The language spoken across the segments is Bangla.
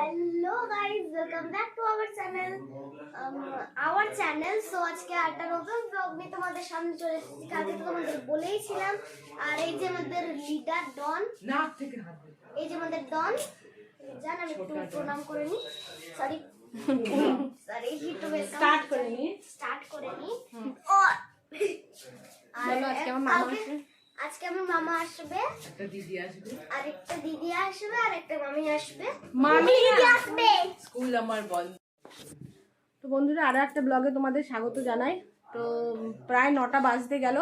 Hello guys welcome back to our channel our channel so আজকে একটা নতুন ব্লগ নিয়ে তোমাদের সামনে চলে এসেছি। কালকে তো তোমাদের বলেইছিলাম আর এই যে আমাদের লিডার ডন। এই যে আমাদের ডন জান আমি একটু প্রণাম করে নি সরি সরি একটু স্টার্ট করে নি স্টার্ট করে নি ও। আর কালকে-? আজকে আমার মামা আসবে একটা দিদি আসবে। আর একটা দিদি আসবে আর একটা মামি আসবে। মামি দিদি আসবে। স্কুল আমার বন্ধ। তো বন্ধুরা আরও একটা ব্লগে তোমাদের স্বাগত জানাই। তো প্রায় নটা বাজতে গেল।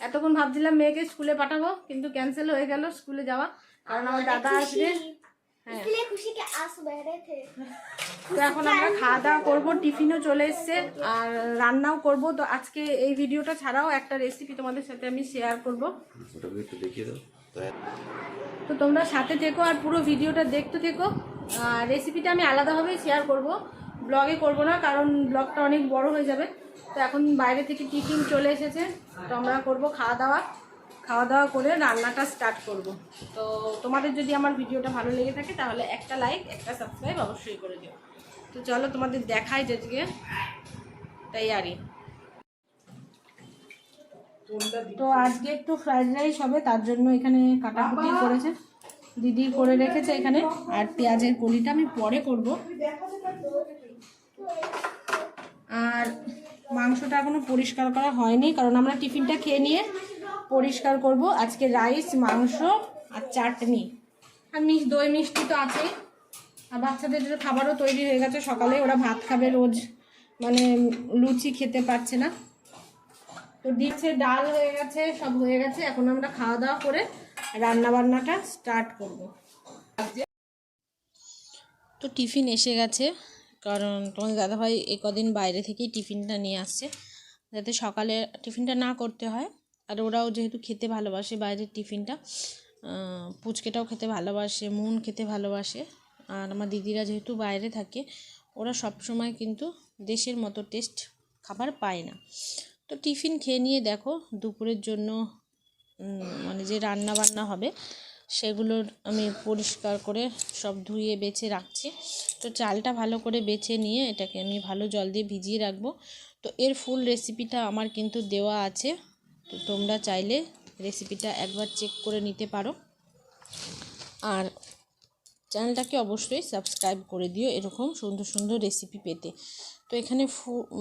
এতক্ষণ ভাবছিলাম মেয়েকে স্কুলে পাঠাবো কিন্তু ক্যান্সেল হয়ে গেল স্কুলে যাওয়া। কারণ আমার দাদা আসবে। হ্যাঁ। তো এখন আমরা খাওয়া দাওয়া করব টিফিনও চলে এসেছে আর রান্নাও করব। তো আজকে এই ভিডিওটা ছাড়াও একটা রেসিপি তোমাদের সাথে আমি শেয়ার করব। তো তোমরা সাথে থেকো আর পুরো ভিডিওটা দেখতে থেকো। আর রেসিপিটা আমি আলাদাভাবেই শেয়ার করব। ব্লগে করব না কারণ ব্লগটা অনেক বড় হয়ে যাবে। তো এখন বাইরে থেকে টিফিন চলে এসেছে তো আমরা করব খাওয়া দাওয়া। খাওয়া দাওয়া করে রান্নাটা স্টার্ট করব। তো তোমাদের যদি আমার ভিডিওটা ভালো লেগে থাকে তাহলে একটা লাইক একটা সাবস্ক্রাইব অবশ্যই করে দিও। তো চলো তোমাদের দেখাই যে আজকে তৈয়ারি। তো আজকে একটু ফ্রাইড রাইস হবে তার জন্য এখানে কাটাকুটি করেছে। দিদি করে রেখেছে এখানে আর পেঁয়াজের কলিটা আমি পরে করব। আর মাংসটা এখনও পরিষ্কার করা হয়নি কারণ আমরা টিফিনটা খেয়ে নিয়ে পরিষ্কার করব। আজকে রাইস, মাংস আর চাটনি। আর মিস দই মিষ্টি তো আছেই আর বাচ্চাদের খাবারও তৈরি হয়ে গেছে। সকালে ওরা ভাত খাবে রোজ। মানে লুচি খেতে পারছে না। তো দিচ্ছে ডাল হয়ে গেছে, সব হয়ে গেছে। এখন আমরা খাওয়া দাওয়া করে রান্না বান্নাটা স্টার্ট করব। তো টিফিন এসে গেছে। কারণ তোমাদের দাদাভাই এ কদিন বাইরে থেকেই টিফিনটা নিয়ে আসছে। যাতে সকালে টিফিনটা না করতে হয়। আর ওরাও যেহেতু খেতে ভালোবাসে বাইরের টিফিনটা পুচকেটাও খেতে ভালোবাসে, মুন খেতে ভালোবাসে। আর আমার দিদিরা যেহেতু বাইরে থাকে, ওরা সব সময় কিন্তু দেশের মতো টেস্ট খাবার পায় না। তো টিফিন খেয়ে নিয়ে দেখো দুপুরের জন্য মানে যে রান্না বান্না হবে সেগুলোর আমি পরিষ্কার করে সব ধুয়ে বেছে রাখছি। তো চালটা ভালো করে বেছে নিয়ে এটাকে আমি ভালো জল দিয়ে ভিজিয়ে রাখব। তো এর ফুল রেসিপিটা আমার কিন্তু দেওয়া আছে। তো তোমরা চাইলে রেসিপিটা একবার চেক করে নিতে পারো। আর চ্যানেলটাকে অবশ্যই সাবস্ক্রাইব করে দিও এরকম সুন্দর সুন্দর রেসিপি পেতে। তো এখানে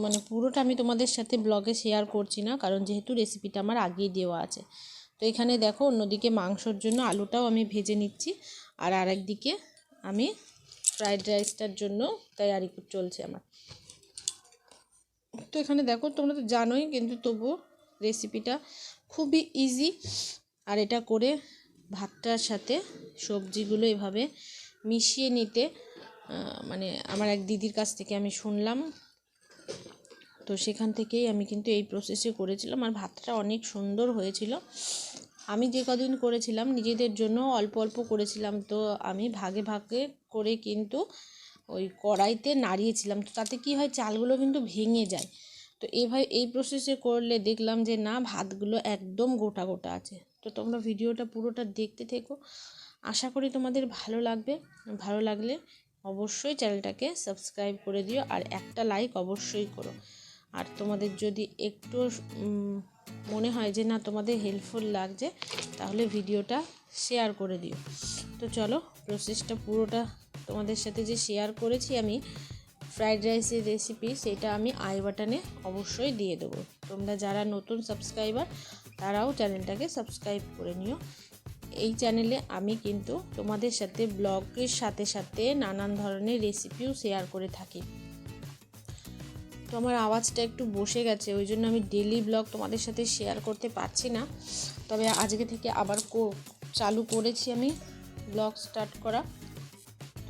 মানে পুরোটা আমি তোমাদের সাথে ব্লগে শেয়ার করছি না, কারণ যেহেতু রেসিপিটা আমার আগেই দেওয়া আছে। তো এখানে দেখো অন্যদিকে মাংসর জন্য আলুটাও আমি ভেজে নিচ্ছি, আর আরেকদিকে আমি ফ্রাইড রাইসটার জন্য তৈরি চলছে আমার। তো এখানে দেখো তোমরা তো জানোই, কিন্তু তবুও রেসিপিটা খুবই ইজি আর এটা করে ভাতটার সাথে সবজিগুলো এভাবে মিশিয়ে নিতে মানে আমার এক দিদির কাছ থেকে আমি শুনলাম। তো সেখান থেকেই আমি কিন্তু এই প্রসেসে করেছিলাম। আর ভাতটা অনেক সুন্দর হয়েছিল। আমি যে কদিন করেছিলাম, নিজেদের জন্য অল্প অল্প করেছিলাম। তো আমি ভাগে ভাগে করে কিন্তু ওই কড়াইতে নাড়িয়েছিলাম। তো তাতে কি হয়, চালগুলো কিন্তু ভেঙে যায়। তো এইভাবে এই প্রসেসে করলে দেখলাম যে না, ভাতগুলো একদম গোটা গোটা আছে। তো তোমরা ভিডিওটা পুরোটা দেখতে থেকো। আশা করি তোমাদের ভালো লাগবে। ভালো লাগলে অবশ্যই চ্যানেলটাকে সাবস্ক্রাইব করে দিও আর একটা লাইক অবশ্যই করো। আর তোমাদের যদি একটু মনে হয় যে না, তোমাদের হেল্পফুল লাগছে, তাহলে ভিডিওটা শেয়ার করে দিও। তো চলো প্রসেসটা পুরোটা তোমাদের সাথে যে শেয়ার করেছি আমি ফ্রাইড রাইসের রেসিপি সেটা আমি আই বাটনে অবশ্যই দিয়ে দেবো। তোমরা যারা নতুন সাবস্ক্রাইবার তারাও চ্যানেলটাকে সাবস্ক্রাইব করে নিও। এই চ্যানেলে আমি কিন্তু তোমাদের সাথে ব্লগের সাথে সাথে নানান ধরনের রেসিপিও শেয়ার করে থাকি। তো আমার আওয়াজটা একটু বসে গেছে, ওই জন্য আমি ডেলি ব্লগ তোমাদের সাথে শেয়ার করতে পারছি না। তবে আজকে থেকে আবার চালু করেছি আমি ব্লগ স্টার্ট করা।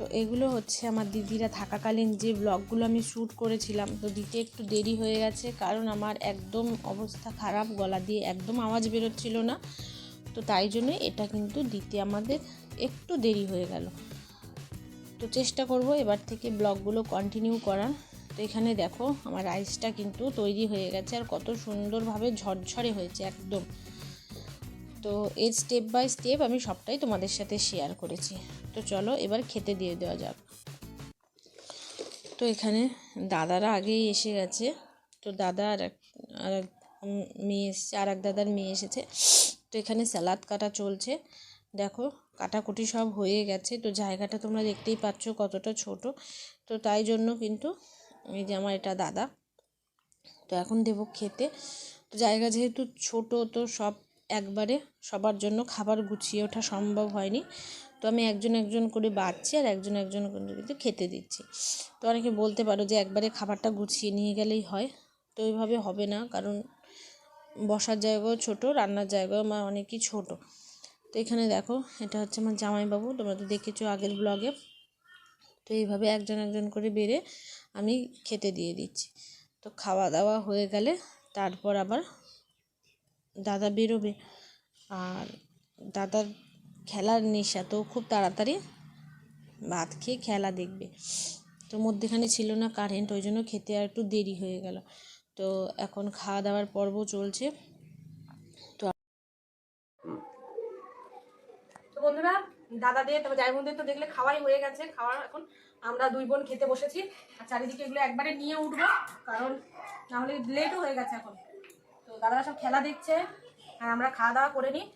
তো এগুলো হচ্ছে আমার দিদিরা থাকাকালীন যে ব্লগগুলো আমি শ্যুট করেছিলাম। তো দিতে একটু দেরি হয়ে গেছে কারণ আমার একদম অবস্থা খারাপ, গলা দিয়ে একদম আওয়াজ বেরোচ্ছিল না। তো তাই জন্য এটা কিন্তু দিতে আমাদের একটু দেরি হয়ে গেল। তো চেষ্টা করব এবার থেকে ব্লগগুলো কন্টিনিউ করার। তো এখানে দেখো আমার রাইসটা কিন্তু তৈরি হয়ে গেছে আর কত সুন্দরভাবে ঝরঝরে হয়েছে একদম। তো এর স্টেপ বাই স্টেপ আমি সবটাই তোমাদের সাথে শেয়ার করেছি। তো চলো এবার খেতে দিয়ে দেওয়া যাক। তো এখানে দাদারা আগেই এসে গেছে। তো দাদা আর এক আর এক মেয়ে এসছে, আর এক দাদার মেয়ে এসেছে। তো এখানে স্যালাদ কাটা চলছে। দেখো, কাটাকুটি সব হয়ে গেছে। তো জায়গাটা তোমরা দেখতেই পাচ্ছ কতটা ছোট। তো তাই জন্য কিন্তু এই যে আমার এটা দাদা। তো এখন দেবো খেতে। তো জায়গা যেহেতু ছোট, তো সব একবারে সবার জন্য খাবার গুছিয়ে ওঠা সম্ভব হয়নি। তো আমি একজন একজন করে বাড়ছি আর একজন একজন করে কিন্তু খেতে দিচ্ছি। তো অনেকে বলতে পারো যে একবারে খাবারটা গুছিয়ে নিয়ে গেলেই হয়। তো ওইভাবে হবে না, কারণ বসার জায়গাও ছোট, রান্নার জায়গাও আমার অনেকই ছোট। তো এখানে দেখো, এটা হচ্ছে আমার জামাইবাবু, তোমরা তো দেখেছ আগের ব্লগে। তো এইভাবে একজন একজন করে বেড়ে আমি খেতে দিয়ে দিচ্ছি। তো খাওয়া দাওয়া হয়ে গেলে তারপর আবার দাদা বেরোবে। আর দাদার খেলার নেশা তো খুব তাড়াতাড়ি। ভাত খেয়ে খেলা দেখবে। তো মধ্যেখানে ছিল না কারেন্ট ওই জন্য খেতে আর একটু দেরি হয়ে গেল। তো এখন খাওয়া দাওয়ার পর্ব চলছে। তো বন্ধুরা দাদা দিয়ে তবে যাই বন্ধু তো দেখলে খাওয়াই হয়ে গেছে। খাওয়া এখন আমরা দুই বোন খেতে বসেছি। আর চারিদিকে এগুলো একবারে নিয়ে উঠবো, কারণ না হলে লেটও হয়ে গেছে এখন। তো দাদারা সব খেলা দেখছে আর আমরা খাওয়া দাওয়া করে নিই।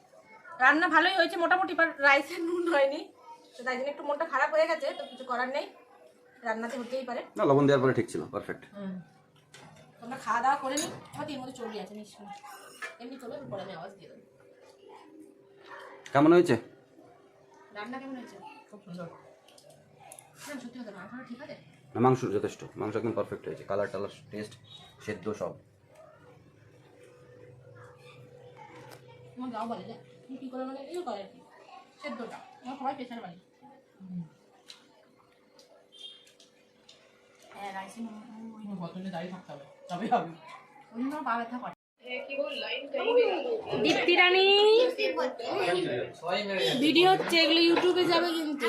রান্না ভালোই হয়েছে মোটামুটি বাট রাইসের নুন হয়নি। তো তাই জন্য একটু মনটা খারাপ হয়ে গেছে তো কিছু করার নেই। রান্নাতে হতেই পারে। না লবণ দেওয়ার পরে ঠিক ছিল পারফেক্ট আমরা খাওয়া দাওয়া করে নিই। আমার তিন মধ্যে চর্বি আছে নিশ্চয়ই। এমনি চলো পরে আমি আওয়াজ দিয়ে দেবো। কেমন হয়েছে? রান্না কেমন হয়েছে? খুব সুন্দর। মাংস যথেষ্ট। মাংস একদম পারফেক্ট হয়েছে। কালার টালার টেস্ট সেদ্ধ সব। তোমার যাও বলে যে তুমি কি করে মানে ইয়ে করে আর কি। সেদ্ধটা আমার সবাই প্রেশার বাড়ি। হ্যাঁ রাইসে কতদিন দাঁড়িয়ে থাকতে হবে তবে হবে। ওই জন্য পা ব্যথা করে। দীপ্তি রানী। ভিডিও হচ্ছে এগুলো ইউটিউবে যাবে কিন্তু।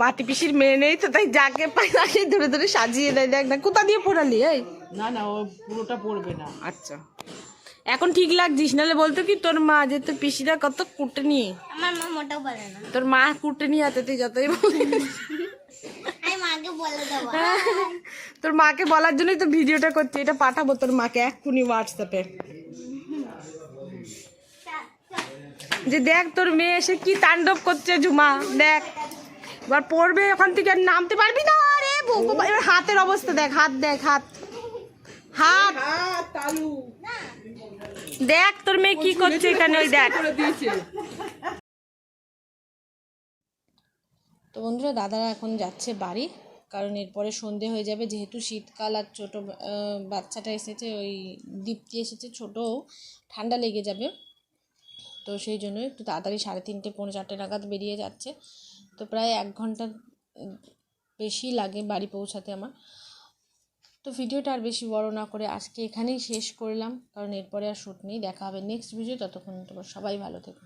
বাটি পিসির মেয়ে নেই তো তাই যাকে পাই তাকে ধরে ধরে সাজিয়ে দেয়। দেখ না কোথা দিয়ে পড়ালি এই? না না ও পুরোটা পড়বে না। আচ্ছা। এখন ঠিক লাগছিস নাহলে বলতো কি তোর মা যে তোর পিসিরা কত কুটে নিয়ে আমার মা মোটাও বলে না। তোর মা কুটে নিয়ে আছে তুই যতই বলিস। আমি মাকে বলে দেবো। তোর মাকে বলার জন্যই তো ভিডিওটা করছি এটা পাঠাবো তোর মাকে এক্ষুনি হোয়াটসঅ্যাপে যে দেখ তোর মেয়ে এসে কি তাণ্ডব করছে ঝুমা, দেখ। এবার পড়বে ওখান থেকে আর নামতে পারবি না, আরে এবার হাতের অবস্থা দেখ, হাত দেখ, হাত। হাত। দেখ তোর মেয়ে কি করছে এখানে, ওই দেখ। তো বন্ধুরা, দাদারা এখন যাচ্ছে বাড়ি, কারণ এরপরে সন্ধে হয়ে যাবে, যেহেতু শীতকাল আর ছোটো বাচ্চাটা এসেছে, ওই দীপ্তি এসেছে, ছোটো ঠান্ডা লেগে যাবে। তো সেই জন্য একটু তাড়াতাড়ি সাড়ে তিনটে, পৌনে চারটে নাগাদ বেরিয়ে যাচ্ছে। তো প্রায় এক ঘণ্টা বেশি লাগে বাড়ি পৌঁছাতে আমার। তো ভিডিওটা আর বেশি বড় না করে আজকে এখানেই শেষ করলাম। কারণ এরপরে আর শ্যুট নেই, দেখা হবে নেক্সট ভিডিও ততক্ষণ তোমার সবাই ভালো থেকো।